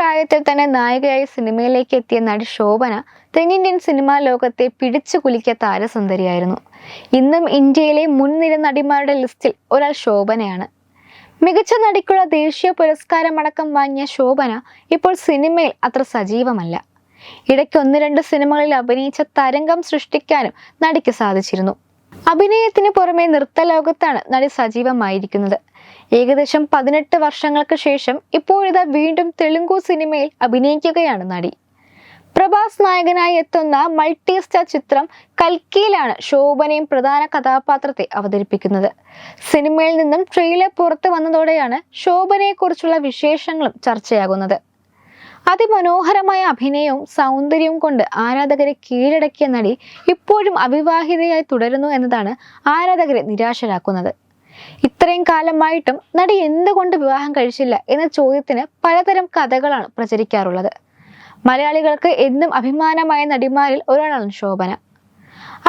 ചെറുപ്രായത്തിൽ തന്നെ നായികയായി സിനിമയിലേക്ക് എത്തിയ നടി ശോഭന തെന്നിന്ത്യൻ സിനിമാ ലോകത്തെ പിടിച്ചു കുലിക്കിയ താരസുന്ദരിയായിരുന്നു. ഇന്നും ഇന്ത്യയിലെ മുൻനിര നടിമാരുടെ ലിസ്റ്റിൽ ഒരാൾ ശോഭനയാണ്. മികച്ച നടിക്കുള്ള ദേശീയ പുരസ്കാരമടക്കം വാങ്ങിയ ശോഭന ഇപ്പോൾ സിനിമയിൽ അത്ര സജീവമല്ല. ഇടയ്ക്ക് ഒന്ന് രണ്ട് സിനിമകളിൽ അഭിനയിച്ച തരംഗം സൃഷ്ടിക്കാനും നടിക്ക് സാധിച്ചിരുന്നു. അഭിനയത്തിന് പുറമെ നൃത്തലോകത്താണ് നടി സജീവമായിരിക്കുന്നത്. ഏകദേശം പതിനെട്ട് വർഷങ്ങൾക്ക് ശേഷം ഇപ്പോഴിതാ വീണ്ടും തെലുങ്കു സിനിമയിൽ അഭിനയിക്കുകയാണ് നടി. പ്രഭാസ് നായകനായി എത്തുന്ന മൾട്ടി സ്റ്റാർ ചിത്രം കൽക്കിയിലാണ് ശോഭനയും പ്രധാന കഥാപാത്രത്തെ അവതരിപ്പിക്കുന്നത്. സിനിമയിൽ നിന്നും ട്രെയിലർ പുറത്തു വന്നതോടെയാണ് ശോഭനയെക്കുറിച്ചുള്ള വിശേഷങ്ങളും ചർച്ചയാകുന്നത്. അതിമനോഹരമായ അഭിനയവും സൗന്ദര്യവും കൊണ്ട് ആരാധകരെ കീഴടക്കിയ നടി ഇപ്പോഴും അവിവാഹിതയായി തുടരുന്നു എന്നതാണ് ആരാധകരെ നിരാശരാക്കുന്നത്. ഇത്രയും കാലമായിട്ടും നടി എന്തുകൊണ്ട് വിവാഹം കഴിച്ചില്ല എന്ന ചോദ്യത്തിന് പലതരം കഥകളാണ് പ്രചരിക്കാറുള്ളത്. മലയാളികൾക്ക് എന്നും അഭിമാനമായ നടിമാരിൽ ഒരാളാണ് ശോഭന.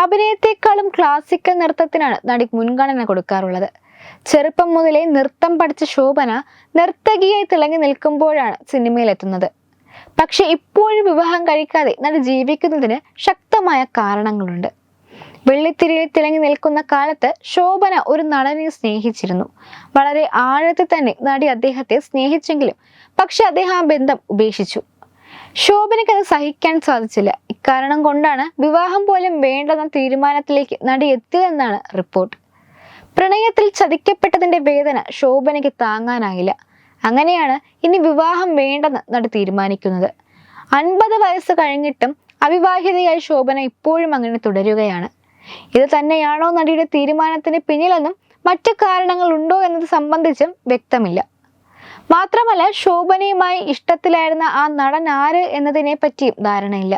അഭിനയത്തെക്കാളും ക്ലാസിക്കൽ നൃത്തത്തിനാണ് നടി മുൻഗണന കൊടുക്കാറുള്ളത്. ചെറുപ്പം മുതലേ നൃത്തം പഠിച്ച ശോഭന നർത്തകിയായി തിളങ്ങി നിൽക്കുമ്പോഴാണ് സിനിമയിലെത്തുന്നത്. പക്ഷെ ഇപ്പോഴും വിവാഹം കഴിക്കാതെ നടി ജീവിക്കുന്നതിന് ശക്തമായ കാരണങ്ങളുണ്ട്. വെള്ളിത്തിരിയിൽ തിളങ്ങി നിൽക്കുന്ന കാലത്ത് ശോഭന ഒരു നടനെ സ്നേഹിച്ചിരുന്നു. വളരെ ആഴത്തിൽ തന്നെ നടി അദ്ദേഹത്തെ സ്നേഹിച്ചെങ്കിലും പക്ഷെ അദ്ദേഹം ആ ബന്ധം ഉപേക്ഷിച്ചു. ശോഭനയ്ക്ക് അത് സഹിക്കാൻ സാധിച്ചില്ല. ഇക്കാരണം കൊണ്ടാണ് വിവാഹം പോലും വേണ്ടെന്ന തീരുമാനത്തിലേക്ക് നടി എത്തിയതെന്നാണ് റിപ്പോർട്ട്. പ്രണയത്തിൽ ചതിക്കപ്പെട്ടതിന്റെ വേദന ശോഭനയ്ക്ക് താങ്ങാനായില്ല. അങ്ങനെയാണ് ഇനി വിവാഹം വേണ്ടെന്ന് നടി തീരുമാനിക്കുന്നത്. അൻപത് വയസ്സ് കഴിഞ്ഞിട്ടും അവിവാഹിതയായ ശോഭന ഇപ്പോഴും അങ്ങനെ തുടരുകയാണ്. ഇത് തന്നെയാണോ നടിയുടെ തീരുമാനത്തിന് പിന്നിലെന്നും മറ്റു കാരണങ്ങൾ ഉണ്ടോ എന്നത് സംബന്ധിച്ചും വ്യക്തമില്ല. മാത്രമല്ല ശോഭനയുമായി ഇഷ്ടത്തിലായിരുന്ന ആ നടൻ ആര് എന്നതിനെ പറ്റിയും ധാരണയില്ല.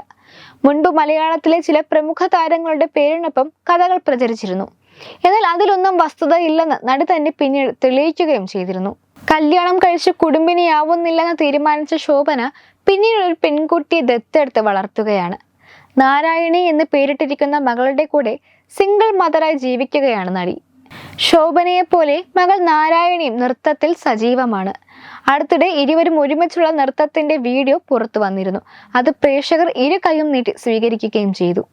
മുൻപ് മലയാളത്തിലെ ചില പ്രമുഖ താരങ്ങളുടെ പേരിനൊപ്പം കഥകൾ പ്രചരിച്ചിരുന്നു. എന്നാൽ അതിലൊന്നും വസ്തുതയില്ലെന്ന് നടി തന്നെ പിന്നീട് തെളിയിക്കുകയും ചെയ്തിരുന്നു. കല്യാണം കഴിച്ച് കുടുംബിനിയാവുന്നില്ലെന്ന് തീരുമാനിച്ച ശോഭന പിന്നീട് ഒരു പെൺകുട്ടിയെ ദത്തെടുത്ത് വളർത്തുകയാണ്. നാരായണി എന്ന് പേരിട്ടിരിക്കുന്ന മകളുടെ കൂടെ സിംഗിൾ മദറായി ജീവിക്കുകയാണ് നടി. ശോഭനയെ പോലെ മകൾ നാരായണിയും നൃത്തത്തിൽ സജീവമാണ്. അടുത്തിടെ ഇരുവരും ഒരുമിച്ചുള്ള നൃത്തത്തിന്റെ വീഡിയോ പുറത്തു വന്നിരുന്നു. അത് പ്രേക്ഷകർ ഇരു കൈയും നീട്ടി സ്വീകരിക്കുകയും ചെയ്തു.